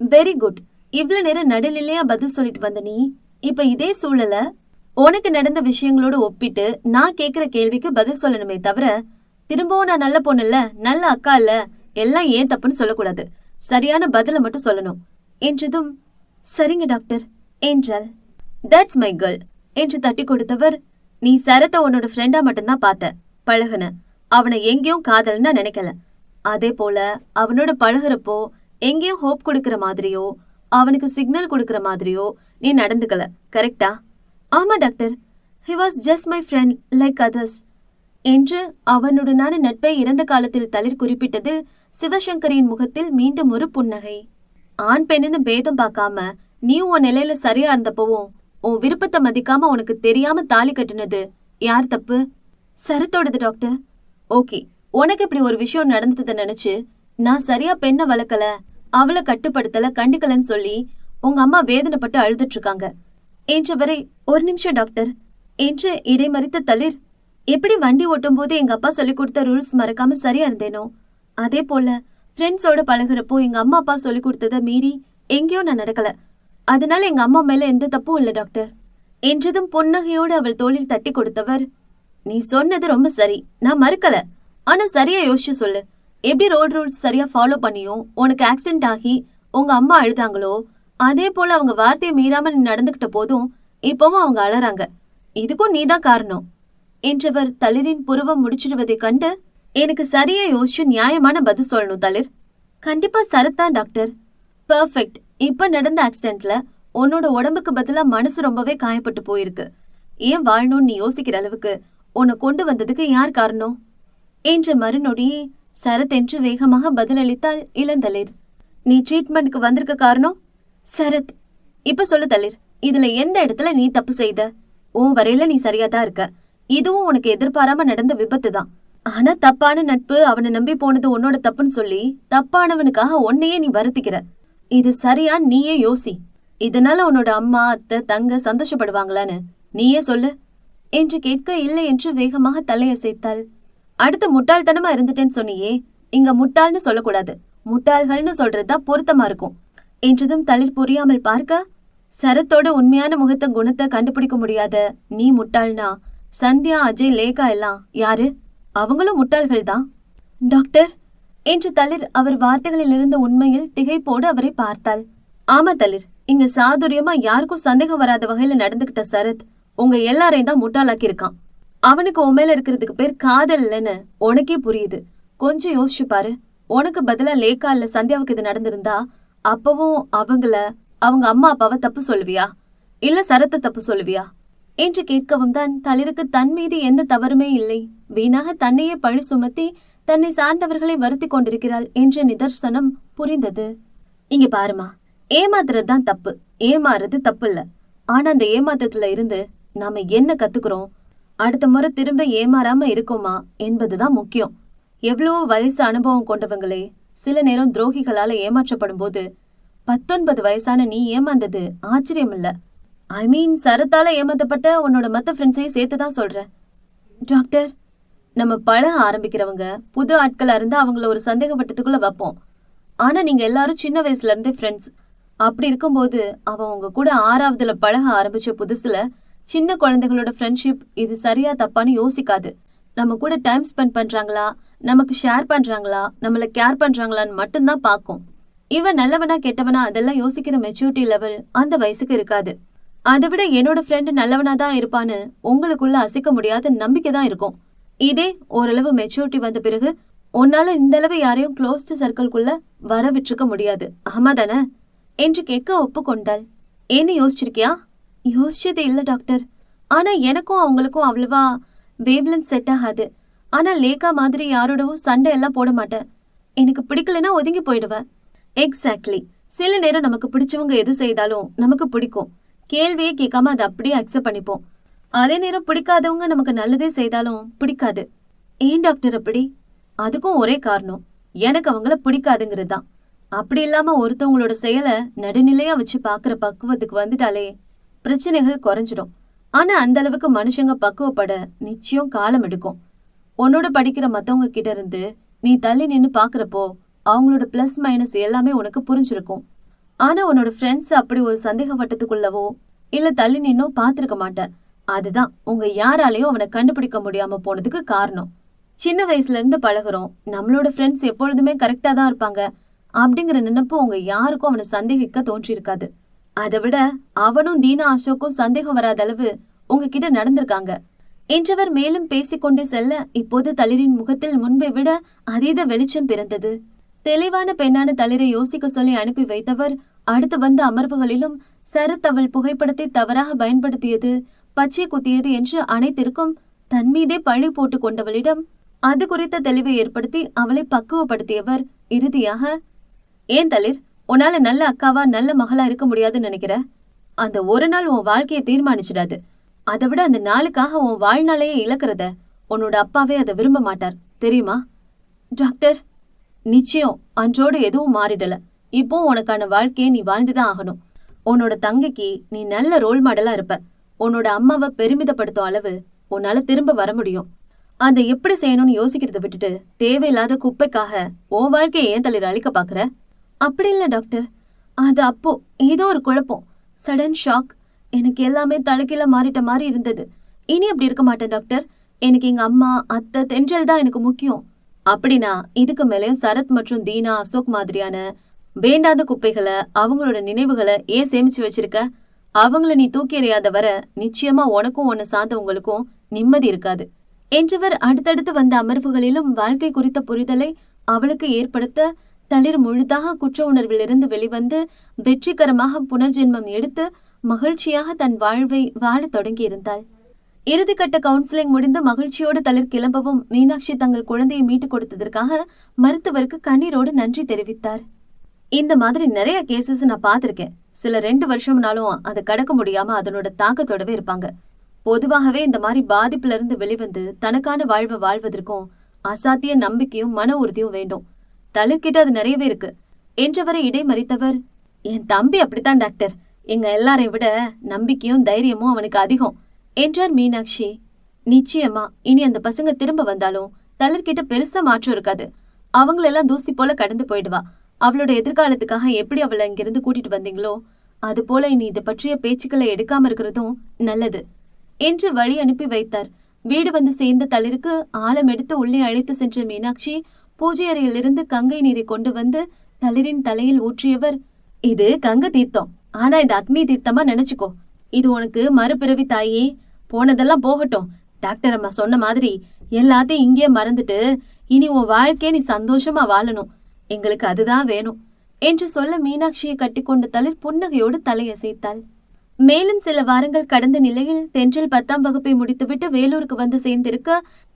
வெரி குட் இவ்ளோ நேரம் நடுநிலையா பதில் சொல்லிட்டு வந்த நீ இப்ப இதே சூழல உனக்கு நடந்த விஷயங்களோட ஒப்பிட்டு நான் கேக்குற கேள்விக்கு பதில் சொல்லணுமே தவிர திரும்பவும் நான் நல்ல பொண்ணு இல்ல நல்ல அக்கா இல்ல எல்லாம் ஏன் தப்புன்னு சொல்லக்கூடாது. சரியான பதில மட்டும் சொல்லணும். என்றதும் சரிங்க doctor. Angel that's my girl என்று தட்டி கொடுத்தவர் நீ சரத்தை உன்னோட ஃப்ரெண்டா மட்டும்தான் பார்த்த பழகுன. அவனை எங்கேயும் காதல்னா நினைக்கல. அதே போல அவனோட பழகுறப்போ எங்கேயும் ஹோப் கொடுக்கற மாதிரியோ அவனுக்கு சிக்னல் கொடுக்கற மாதிரியோ நீ நடந்துக்கல. கரெக்டா ஆமா doctor. He was just my friend like others என்று அவனுடனான நட்பை இறந்த காலத்தில் தளிர் குறிப்பிட்டதில் சிவசங்கரின் முகத்தில் மீண்டும் ஒரு புன்னகை. ஆண் பெண்ணுன்னு பேதம் பார்க்காம நீ உன் நிலையில சரியா இருந்தப்பவும் உன் விருப்பத்தை மதிக்காம உனக்கு தெரியாம தாலி கட்டுனது யார் தப்பு? சரத்தோடது டாக்டர். ஓகே உனக்கு இப்படி ஒரு விஷயம் நடந்ததை நினைச்சு நான் சரியா பெண்ணை வளர்க்கல அவளை கட்டுப்படுத்தல கண்டுக்கலன்னு சொல்லி உங்க அம்மா வேதனைப்பட்டு அழுதுட்டு இருக்காங்க. என்றவரை ஒரு நிமிஷம் டாக்டர் என்று இடைமறித்த தளிர் எப்படி வண்டி ஓட்டும் போது எங்க அப்பா சொல்லி கொடுத்த ரூல்ஸ் மறக்காம சரியா இருந்தேனோ? அதே போல ஃப்ரெண்ட்ஸோட பழகுறப்போ எங்க அம்மா அப்பா சொல்லி கொடுத்தத மீறி எங்கேயோ நான் நடக்கல. அதனால எங்க அம்மா மேல எந்த தப்பும் இல்ல டாக்டர் என்றதும் புன்னகையோடு அவள் தோளில் தட்டி கொடுத்தவர் நீ சொன்னது ரொம்ப சரி. நான் மறுக்கல. ஆனா சரியா யோசிச்சு சொல்லு. எப்படி ரோடு ரூல்ஸ் சரியா ஃபாலோ பண்ணியும்? உனக்கு ஆக்சிடென்ட் ஆகி உங்க அம்மா அழுதாங்களோ? அதே போல அவங்க வார்த்தையை மீறாம நீ நடந்துகிட்ட போதும் இப்பவும் அவங்க அழறாங்க இதுக்கும் நீதான் காரணம். என்றவர் தளிரின் புருவம் முடிச்சிடுவதைக் கண்டு எனக்கு சரியா யோசிச்சு நியாயமான பதில் சொல்லணும் தளிர். கண்டிப்பா சரத்தான் டாக்டர். பெர்ஃபெக்ட் இப்ப நடந்த ஆக்சிடென்ட்ல உன்னோட உடம்புக்கு பதிலா மனசு ரொம்பவே காயப்பட்டு போயிருக்கு. ஏன் வாழணும்னு நீ யோசிக்கிற அளவுக்கு உன்னை கொண்டு வந்ததுக்கு யார் காரணம்? என்ற மறுநொடியே சரத் என்று வேகமாக பதிலளித்தாள் இளந்தளிர். நீ ட்ரீட்மெண்ட்க்கு வந்திருக்க காரணம்? சரத். இப்ப சொல்லு தளிர். இதுல எந்த இடத்துல நீ தப்பு செய்த? உன் வரையில நீ சரியா தான் இருக்க. இதுவும் உனக்கு எதிர்பாராம நடந்த விபத்து தான் ஆனா தப்பான நட்பு அவனை நம்பி போனது உன்னோட தப்புன்னு சொல்லி தப்பானவனுக்காக உன்னையே நீ வருத்திக்கிற. இது சரியா நீயே யோசி. இதனால உன்னோட அம்மா அத்தை தங்க சந்தோஷப்படுவாங்களான்னு நீயே சொல்லு. என்று கேட்க இல்லை என்று வேகமாக தலையசைத்தாள். அடுத்து முட்டாள்தனமா இருந்துட்டேன்னு சொன்னியே இங்க முட்டாள்னு சொல்லக்கூடாது. முட்டாள்கள்னு சொல்றதுதான் பொருத்தமா இருக்கும். என்றதும் தளிர் புரியாமல் பார்க்க சரத்தோட உண்மையான முகத்த குணத்தை கண்டுபிடிக்க முடியாத நீ முட்டாள்னா சந்தியா அஜய் லேகா எல்லாம் யாரு? அவங்களும் முட்டாள்கள் தான். டாக்டர் என்று தளிர் அவர் வார்த்தைகளில் இருந்த உண்மையில் திகைப்போடு அவரை பார்த்தாள். ஆமா தளிர் இங்க சாதுரியமா யாருக்கும் சந்தேகம் வராத வகையில நடந்துகிட்ட சரத் உங்க எல்லாரையும் தான் முட்டாளாக்கி இருக்கான் அவனுக்கு உன் இருக்கிறதுக்கு பேர் காதல் இல்லைன்னு உனக்கே புரியுது. கொஞ்சம் யோசிச்சு பாரு உனக்கு பதிலா லேக்கா இல்ல சந்தியாவுக்கு இது நடந்திருந்தா அப்பவும் அவங்கள அவங்க அம்மா அப்பாவை தப்பு சொல்லுவியா? இல்ல சரத்தை தப்பு சொல்லுவியா? என்று கேட்கவும் தான் தளிருக்கு தன் மீது எந்த தவறுமே இல்லை. வீணாக தன்னையே பழி சுமத்தி தன்னை சார்ந்தவர்களை வருத்தி கொண்டிருக்கிறாள் என்ற நிதர்சனம் புரிந்தது. இங்க பாருமா ஏமாத்துறது தான் தப்பு. ஏமாறுறது தப்பு இல்ல ஆனா அந்த ஏமாத்தத்துல இருந்து நாம என்ன கத்துக்கிறோம்? அடுத்த முறை திரும்ப ஏமாறாம இருக்கோமா என்பதுதான் முக்கியம். எவ்வளவோ வயசு அனுபவம் கொண்டவங்களே சில நேரம் துரோகிகளால ஏமாற்றப்படும் போது பத்தொன்பது வயசான நீ ஏமாந்தது ஆச்சரியம் இல்லை ஐ மீன் சரத்தால ஏமாத்தப்பட்ட உன்னோட மற்ற ஃப்ரெண்ட்ஸையும் சேர்த்து தான் சொல்றேன். டாக்டர் நம்ம பழக ஆரம்பிக்கிறவங்க புது ஆட்களாக இருந்து அவங்கள ஒரு சந்தேகப்பட்டதுக்குள்ள வைப்போம். ஆனால் நீங்கள் எல்லாரும் சின்ன வயசுல இருந்தே ஃப்ரெண்ட்ஸ் அப்படி இருக்கும்போது அவன் உங்க கூட ஆறாவதுல பழக ஆரம்பிச்ச புதுசுல சின்ன குழந்தைகளோட ஃப்ரெண்ட்ஷிப் இது சரியா தப்பான்னு யோசிக்காது. நம்ம கூட டைம் ஸ்பெண்ட் பண்றாங்களா? நமக்கு ஷேர் பண்றாங்களா? நம்மள கேர் பண்றாங்களான்னு மட்டும்தான் பார்க்கும். இவன் நல்லவனா கெட்டவனா அதெல்லாம் யோசிக்கிற மெச்சூரிட்டி லெவல் அந்த வயசுக்கு இருக்காது. அதை விட என்னோட ஃப்ரெண்டு நல்லவனா தான் இருப்பான்னு உங்களுக்குள்ள அசைக்க முடியாத நம்பிக்கை தான் இருக்கும். இதே ஓரளவு மெச்சூரிட்டி வந்த பிறகு உன்னால இந்த அளவு யாரையும் க்ளோஸ்டு சர்க்கிள்குள்ள வர விட்டுருக்க முடியாது. ஆமா தானே என்று கேட்க ஒப்புக்கொண்டாள். என்ன யோசிச்சிருக்கியா? யோசிச்சது இல்ல டாக்டர் ஆனா எனக்கும் அவங்களுக்கும் அவ்வளவா வேவ்லன் செட் ஆகாது. ஆனா லேக்கா மாதிரி யாரோடவும் சண்டை எல்லாம் போட மாட்டேன். எனக்கு பிடிக்கலைன்னா ஒதுங்கி போயிடுவேன். எக்ஸாக்ட்லி சில நேரம் நமக்கு பிடிச்சவங்க எது செய்தாலும் நமக்கு பிடிக்கும். கேள்வியே கேட்காம அதை அப்படியே அக்செப்ட் பண்ணிப்போம். அதே நேரம் பிடிக்காதவங்க நமக்கு நல்லதே செய்தாலும் பிடிக்காது. ஏன் டாக்டர் அப்படி? அதுக்கும் ஒரே காரணம் எனக்கு அவங்கள பிடிக்காதுங்கிறது தான். அப்படி இல்லாம ஒருத்தவங்களோட செயலை நடுநிலையா வச்சு பாக்குற பக்குவத்துக்கு வந்துட்டாலே பிரச்சனைகள் குறைஞ்சிடும். ஆனா அந்த அளவுக்கு மனுஷங்க பக்குவப்பட நிச்சயம் காலம் எடுக்கும். உன்னோட படிக்கிற மத்தவங்க கிட்ட இருந்து நீ தள்ளி நின்னு பாக்குறப்போ அவங்களோட பிளஸ் மைனஸ் எல்லாமே உனக்கு புரிஞ்சிருக்கும். ஆனா உன்னோட ஃப்ரெண்ட்ஸ் அப்படி ஒரு சந்தேக வட்டத்துக்குள்ளவோ இல்ல தள்ளி நின்னோ பாத்திருக்க மாட்ட அதுதான் உங்க யாராலையும் அவனை கண்டுபிடிக்க முடியாம போனதுக்கு காரணம். சின்ன வயசுல இருந்து பழகுறோம். நம்மளோட ஃப்ரெண்ட்ஸ் எப்பொழுதுமே கரெக்டா தான் இருப்பாங்க. அப்படிங்கிற நினைப்பு உங்க யாருக்கும் அவனை சந்தேகிக்க தோன்றியிருக்காது. அதை விட அவனும் தீனா அசோக்கும் சந்தேகம் வராத அளவு உங்ககிட்ட நடந்திருக்காங்க. என்றவர் மேலும் பேசிக்கொண்டே செல்ல இப்போது தளிரின் முகத்தில் முன்பை விட அதீத வெளிச்சம் பிறந்தது. தெளிவான பெண்ணான தளிரை யோசிக்க சொல்லி அனுப்பி வைத்தவர் அடுத்து வந்த அமர்வுகளிலும் சரத் அவள் புகைப்படத்தை தவறாக பயன்படுத்தியது பச்சை குத்தியது என்று அனைத்திற்கும் தன்மீதே பழி போட்டுக் கொண்டவளிடம் அது குறித்த தெளிவை ஏற்படுத்தி அவளை பக்குவப்படுத்தியவர் இறுதியாக ஏன் தளிர் உன்னால நல்ல அக்காவா நல்ல மகளா இருக்க முடியாதுன்னு நினைக்கிற? அந்த ஒரு நாள் உன் வாழ்க்கையை தீர்மானிச்சிடாது. அதை விட அந்த நாளுக்காக உன் வாழ்நாளையே இழக்கிறத உன்னோட அப்பாவே அதை விரும்ப மாட்டார். தெரியுமா? டாக்டர் நிச்சயம் அன்றோடு எதுவும் மாறிடல. இப்போ உனக்கான வாழ்க்கையை நீ வாழ்ந்துதான் ஆகணும். உன்னோட தங்கைக்கு நீ நல்ல ரோல் மாடலா இருப்ப. உன்னோட அம்மாவை பெருமிதப்படுத்தும் அளவு உன்னால திரும்ப வர முடியும். அதை எப்படி செய்யணும்னு யோசிக்கிறத விட்டுட்டு தேவையில்லாத குப்பைக்காக உன் வாழ்க்கையை ஏன் தலையில அழிக்க பாக்குற? அப்படி இல்ல டாக்டர் அது அப்போ ஏதோ ஒரு குழப்பம். சடன் ஷாக் எனக்கு எல்லாமே தலைக்கீழ மாறிட்ட மாதிரி இருந்தது. இனி அப்படி இருக்க மாட்டேன் டாக்டர் எனக்கு எங்க அம்மா அத்தை தென்றல் தான் எனக்கு முக்கியம். அப்படின்னா இதுக்கு மேலேயும் சரத் மற்றும் தீனா அசோக் மாதிரியான வேண்டாத குப்பைகளை அவங்களோட நினைவுகளை ஏன் சேமிச்சு வச்சிருக்க? அவங்கள நீ தூக்கி எறியாத வர நிச்சயமா உனக்கும் உன்னை சார்ந்தவங்களுக்கும் நிம்மதி இருக்காது. என்றவர் அடுத்தடுத்து வந்த அமர்வுகளிலும் வாழ்க்கை குறித்த புரிதலை அவளுக்கு ஏற்படுத்த தளிர் முழுதாக குற்ற உணர்விலிருந்து வெளிவந்து வெற்றிகரமாக புனர்ஜென்மம் எடுத்து மகிழ்ச்சியாக தன் வாழ்வை வாழத் தொடங்கியிருந்தாள். இறுதிக்கட்ட கவுன்சிலிங் முடிந்து மகிழ்ச்சியோடு தளிர் கிளம்பவும் மீனாட்சி தங்கள் குழந்தையை மீட்டுக் கொடுத்ததற்காக மருத்துவருக்கு கண்ணீரோடு நன்றி தெரிவித்தார். இந்த மாதிரி நிறைய கேசஸ் நான் பார்த்துருக்கேன். சில ரெண்டு வருஷம்னாலும் அதை கடக்க முடியாம அதனோட தாக்கத்தோடவே இருப்பாங்க. பொதுவாகவே இந்த மாதிரி பாதிப்புல இருந்து வெளிவந்து தனக்கான வாழ்வை வாழ்வதற்கும் அசாத்திய நம்பிக்கையும் மன உறுதியும் வேண்டும். தளிர்கிட்ட அது நிறையவே இருக்கு. என்றவரை இடைமறித்தவர் என் தம்பி அப்படித்தான் டாக்டர். எங்க எல்லாரையும் விட நம்பிக்கையும் தைரியமும் அவனுக்கு அதிகம் என்றார் மீனாட்சி. நிச்சயமா இனி அந்த பசங்க திரும்ப வந்தாலும் தளிர்கிட்ட பெருசா மாற்றம் இருக்காது. அவங்களெல்லாம் தூசி போல கடந்து போயிடுவா. அவளோட எதிர்காலத்துக்காக எப்படி அவளை இங்கிருந்து கூட்டிட்டு வந்தீங்களோ அது போல இனி இது பற்றிய பேச்சுக்களை எடுக்காம இருக்கிறதும் நல்லது என்று வழி அனுப்பி வைத்தார். வீடு வந்து சேர்ந்த தளிருக்கு ஆழம் எடுத்து உள்ளே அழைத்து சென்ற மீனாட்சி பூஜை அறையிலிருந்து கங்கை நீரை கொண்டு வந்து தளிரின் தலையில் ஊற்றியவர் இது கங்க தீர்த்தம். ஆனா இது அக்னி தீர்த்தமா நினைச்சுக்கோ. இது உனக்கு மறுபிறவி தாயி. போனதெல்லாம் போகட்டும். டாக்டர் அம்மா சொன்ன மாதிரி எல்லாத்தையும் இங்கே மறந்துட்டு இனி உன் வாழ்க்கையை நீ சந்தோஷமா வாழணும். எங்களுக்கு அதுதான் வேணும் என்று சொல்ல மீனாட்சியை கட்டிக்கொண்டு தளிர் புன்னகையோடு தலையசைத்தாள். மேலும் சில வாரங்கள் கடந்த நிலையில் தென்றல் பத்தாம் வகுப்பை முடித்துவிட்டு வேலூருக்கு வந்து சேர்ந்திருக்க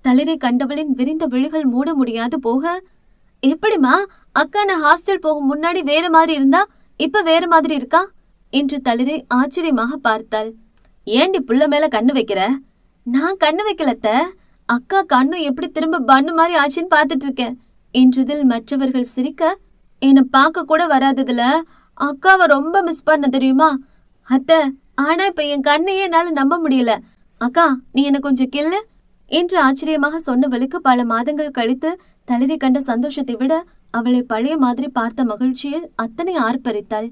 தளிரை கண்டவளின் விரிந்த விழிகள் மூட முடியாது போக எப்படிமா அக்கா நான் ஹாஸ்டல் போகும் முன்னாடி வேற மாதிரி இருந்தா? இப்ப வேற மாதிரி இருக்கா? என்று தளிரை ஆச்சரியமாக பார்த்தாள். ஏண்டி புள்ள மேல கண்ணு வைக்கிற? நான் கண்ணு வைக்கலத்த. அக்கா கண்ணு எப்படி திரும்ப பண்ணு மாதிரி ஆச்சுன்னு பார்த்துட்டு இருக்கேன். என்றதில் மற்றவர்கள் சிரிக்க என்னை பார்க்க கூட வராததுல. அக்காவை ரொம்ப மிஸ் பண்ண தெரியுமா? அத்தை ஆனா இப்ப என் கண்ணையே என்னால நம்ப முடியல. அக்கா நீ என்ன கொஞ்சம் கில்லு என்று ஆச்சரியமாக சொன்னவளுக்கு பல மாதங்கள் கழித்து தளிரை கண்ட சந்தோஷத்தை விட அவளை பழைய மாதிரி பார்த்த மகிழ்ச்சியில் அத்தனை ஆர்ப்பரித்தாள்.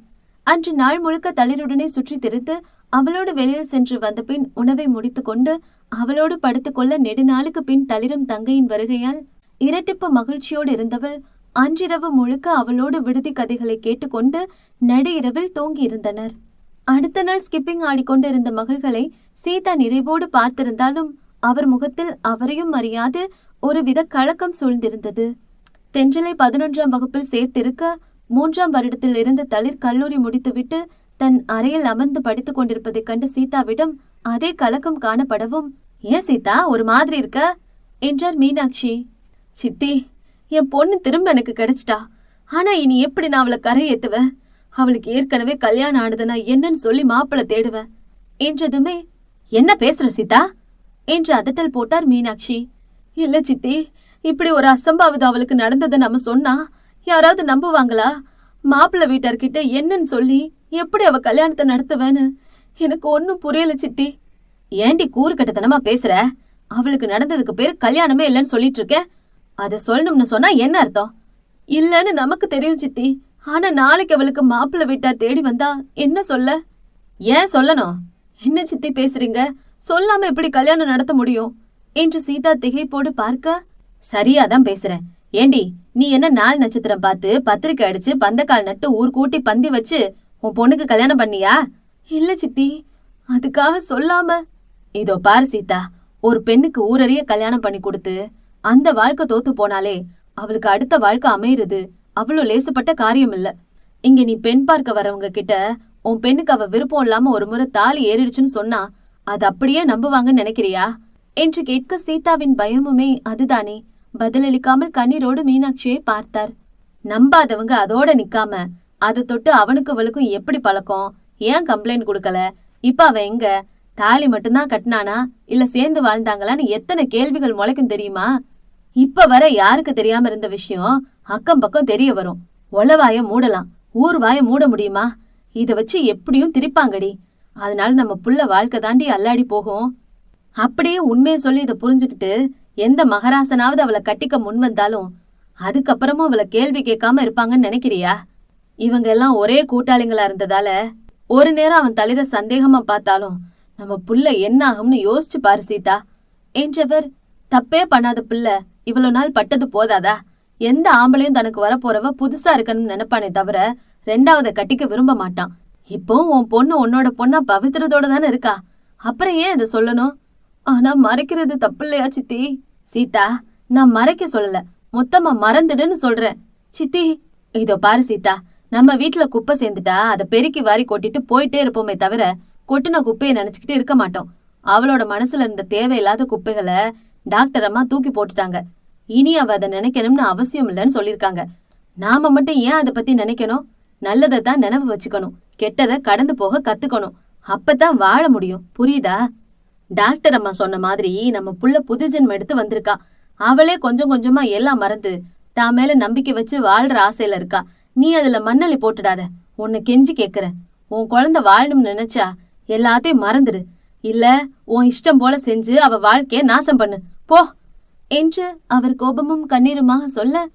அன்று நாள் முழுக்க தளிருடனே சுற்றி திரித்து அவளோடு வெளியில் சென்று வந்த பின் உணவை முடித்துக்கொண்டு அவளோடு படுத்துக்கொள்ள நெடுநாளுக்கு பின் தளிரும் தங்கையின் வருகையால் இரட்டிப்பு மகிழ்ச்சியோடு இருந்தவள் அன்றிரவு முழுக்க அவளோடு விடுதி கதைகளை கேட்டுக்கொண்டு நடு இரவில் தூங்கியிருந்தனர். அடுத்த நாள் ஸ்கிப்பிங் ஆடிக்கொண்டிருந்த மகள்களை சீதா நிறைவோடு பார்த்திருந்தாலும் அவர் முகத்தில் அவரையும் அறியாது ஒருவித கலக்கம் சூழ்ந்திருந்தது. தென்றலை பதினொன்றாம் வகுப்பில் சேர்த்திருக்க மூன்றாம் வருடத்தில் இருந்து தளிர் கல்லூரி முடித்துவிட்டு தன் அறையில் அமர்ந்து படித்துக் கொண்டிருப்பதைக் கண்டு சீதாவிடம் அதே கலக்கம் காணப்படவும் ஏன் சீதா ஒரு மாதிரி இருக்க? என்றார் மீனாட்சி. சித்தி என் பொண்ணு திரும்ப எனக்கு கிடைச்சிட்டா. ஆனா இனி எப்படி நான் அவளை கரையேத்துவேன் அவளுக்கு ஏற்கனவே கல்யாணம் ஆனதுன்னா என்னன்னு சொல்லி மாப்பிள்ள தேடுவேன் என்றதுமே என்ன பேசுற சீதா? என்று அதட்டல் போட்டார் மீனாட்சி. இல்ல சித்தி இப்படி ஒரு அசம்பாவிதம் அவளுக்கு நடந்ததை நம்ம சொன்னா யாராவது நம்புவாங்களா? மாப்பிள்ள வீட்டார்கிட்ட என்னன்னு சொல்லி எப்படி அவ கல்யாணத்தை நடத்துவேன்னு? எனக்கு ஒன்னும் புரியல சித்தி. ஏண்டி கூறுகட்டத்தனமா பேசுற? அவளுக்கு நடந்ததுக்கு பேர் கல்யாணமே இல்லைன்னு சொல்லிட்டு இருக்க. அதை சொல்லணும்னு சொன்னா என்ன அர்த்தம்? இல்லன்னு நமக்கு தெரியும் சித்தி. ஆனா நாளைக்கு அவளுக்கு மாப்பிள்ளை வீட்டா தேடி வந்தா என்ன சொல்ல? ஏன் சொல்லணும்? என்ன சித்தி பேசுறீங்க? சொல்லாம எப்படி கல்யாணம் நடத்த முடியும்? என்று சீதா திகைப்போடு பார்க்க சரியாதான் பேசுறேன். ஏண்டி நீ என்ன நாள் நட்சத்திரம் பார்த்து பத்திரிக்கை அடிச்சு பந்தக்கால் நட்டு ஊர் கூட்டி பந்தி வச்சு உன் பொண்ணுக்கு கல்யாணம் பண்ணியா? இல்ல சித்தி அதுக்காக சொல்லாம. இதோ பாரு சீதா ஒரு பெண்ணுக்கு ஊரறிய கல்யாணம் பண்ணி கொடுத்து அந்த வாழ்க்கை தோத்து போனாலே அவளுக்கு அடுத்த வாழ்க்கை அமையுறது அவ்வளவு லேசுப்பட்ட காரியம் இல்ல இங்க நீ பெண் பார்க்க வரவங்க கிட்ட உன் பெண்ணுக்கு அவ விருப்பம் இல்லாம ஒரு முறை தாலி ஏறிடுச்சுன்னு சொன்னா அது அப்படியே நம்புவாங்கன்னு நினைக்கிறியா? என்று கேட்க சீதாவின் பயமுமே அதுதானே. பதிலளிக்காமல் கண்ணீரோடு மீனாட்சியை பார்த்தார். நம்பாதவங்க அதோட நிக்காம அதை தொட்டு அவனுக்கு அவளுக்கும் எப்படி பழக்கம்? ஏன் கம்ப்ளைண்ட் கொடுக்கல? இப்ப அவன் எங்க? தாலி மட்டும்தான் கட்டினானா? இல்ல சேர்ந்து வாழ்ந்தாங்களான்னு எத்தனை கேள்விகள் முளைக்கும் தெரியுமா? இப்ப வர யாருக்கு தெரியாம இருந்த விஷயம் அக்கம் பக்கம் தெரிய வரும். ஒளவாய மூடலாம். ஊர்வாய மூட முடியுமா? இத வச்சு எப்படியும் திரிப்பாங்கடி. அதனால நம்ம புள்ள வாழ்க்கை தாண்டி அல்லாடி போகும். அப்படியே உண்மையை சொல்லி இதை புரிஞ்சுக்கிட்டு எந்த மகராசனாவது அவளை கட்டிக்க முன் வந்தாலும் அதுக்கப்புறமும் அவளை கேள்வி கேட்காம இருப்பாங்கன்னு நினைக்கிறியா? இவங்க எல்லாம் ஒரே கூட்டாளிங்களா இருந்ததால ஒரு நேரம் அவன் தளிர சந்தேகமா பார்த்தாலும் நம்ம புள்ள என்ன ஆகும்னு யோசிச்சு பாரு சீதா. என்றவர் தப்பே பண்ணாத புள்ள. இவ்வளவு நாள் பட்டது போதாதா? எந்த ஆம்பளையும் தனக்கு வரப்போறவ புதுசா இருக்கணும்னு நினைப்பானே தவிர ரெண்டாவத கட்டிக்க விரும்ப மாட்டான். இப்போ உன் பொண்ணு உன்னோட பொண்ணா பவித்திரத்தோட தானே இருக்கா? அப்புறம் ஏன் இதை சொல்லணும்? ஆனா மறைக்கிறது தப்பு இல்லையா சித்தி? சீதா நான் மறைக்க சொல்லல. மொத்தமா மறந்துடுன்னு சொல்றேன். சித்தி இதோ பாரு சீதா. நம்ம வீட்டுல குப்பை சேர்ந்துட்டா அதை பெருக்கி வாரி கொட்டிட்டு போயிட்டே இருப்போமே தவிர கொட்டின குப்பையை நினைச்சுக்கிட்டு இருக்க மாட்டோம். அவளோட மனசுல இருந்த தேவையில்லாத குப்பைகளை டாக்டர் அம்மா தூக்கி போட்டுட்டாங்க. இனி அவ அதை நினைக்கணும்னு அவசியம் இல்லைன்னு சொல்லிருக்காங்க நாம மட்டும் ஏன் அதை பத்தி நினைக்கணும்? நல்லதை தான் நினைவு வச்சுக்கணும். கெட்டதை கடந்து போக கத்துக்கணும். அப்பதான் வாழ முடியும். புரியுதா? டாக்டர் அம்மா சொன்ன மாதிரி நம்ம புள்ள புது எடுத்து வந்திருக்கா. அவளே கொஞ்சம் கொஞ்சமா எல்லாம் மறந்து தான் மேல நம்பிக்கை வச்சு வாழ்ற ஆசையில இருக்கா. நீ அதுல மண்ணலி போட்டுடாத. உன்னை கெஞ்சி கேக்குற உன் குழந்தை வாழணும்னு நினைச்சா எல்லாத்தையும் மறந்துடு இல்ல உன் இஷ்டம் போல செஞ்சு அவ வாழ்க்கைய நாசம் பண்ணு. போ என்று அவர் கோபமும் கண்ணீருமாக சொல்ல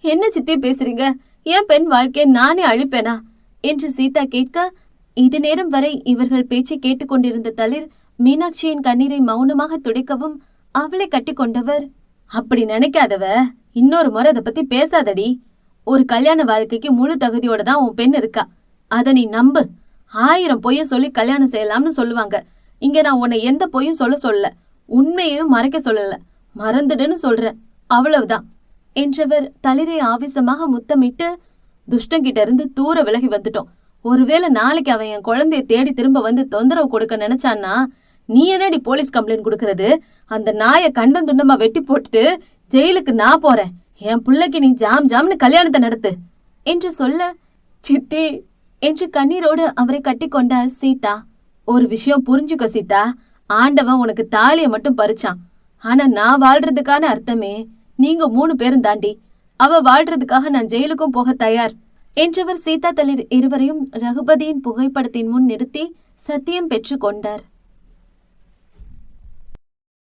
என்ன சித்தி பேசுறீங்க? என் பெண் வாழ்க்கையை நானே அழிப்பேனா? என்று சீதா கேட்க இது நேரம் வரை இவர்கள் பேச்சை கேட்டுக்கொண்டிருந்த தளிர் மீனாட்சியின் கண்ணீரை மௌனமாக துடைக்கவும் அவளை கட்டிக்கொண்டவர் அப்படி நினைக்காதவ. இன்னொரு முறை அதை பத்தி பேசாதடி. ஒரு கல்யாண வாழ்க்கைக்கு முழு தகுதியோட தான் உன் பெண் இருக்கா. அத நீ நம்பு. ஆயிரம் பொய்ய சொல்லி கல்யாணம் செய்யலாம்னு சொல்லுவாங்க. இங்க நான் உன்னை எந்த பொய்யும் சொல்ல சொல்ல. உண்மையையும் மறைக்க சொல்லல. மறந்துடுன்னு சொல்றேன். அவ்வளவுதான். என்றவர் தளிரை ஆவேசமாக முத்தமிட்டு துஷ்டங்கிட்ட இருந்து தூர விலகி வந்துட்டோம். ஒருவேளை நாளைக்கு அவன் என் குழந்தைய தேடி திரும்ப வந்து தொந்தரவு கொடுக்க நினைச்சான்னா நீ என்னடி போலீஸ் கம்ப்ளைண்ட் கொடுக்கறது? அந்த நாயை கண்டம் துண்டமா வெட்டி போட்டுட்டு ஜெயிலுக்கு நான் போறேன். என் பிள்ளைக்கு நீ ஜாம் ஜாம்னு கல்யாணத்தை நடத்து. என்று சொல்ல சித்தி என்று கண்ணீரோடு அவரை கட்டிக்கொண்டார் சீதா. ஒரு விஷயம் புரிஞ்சுக்க சீதா. ஆண்டவன் உனக்கு தாலியை மட்டும் பறிச்சான். ஆனா நான் வாழ்றதுக்கான அர்த்தமே நீங்க மூணு பேரும் தாண்டி. அவ வாழ்றதுக்காக நான் ஜெயிலுக்கும் போக தயார். என்றவர் சீதா தளிர் இருவரையும் ரகுபதியின் புகைப்படத்தின் முன் நிறுத்தி சத்தியம் பெற்று கொண்டார்.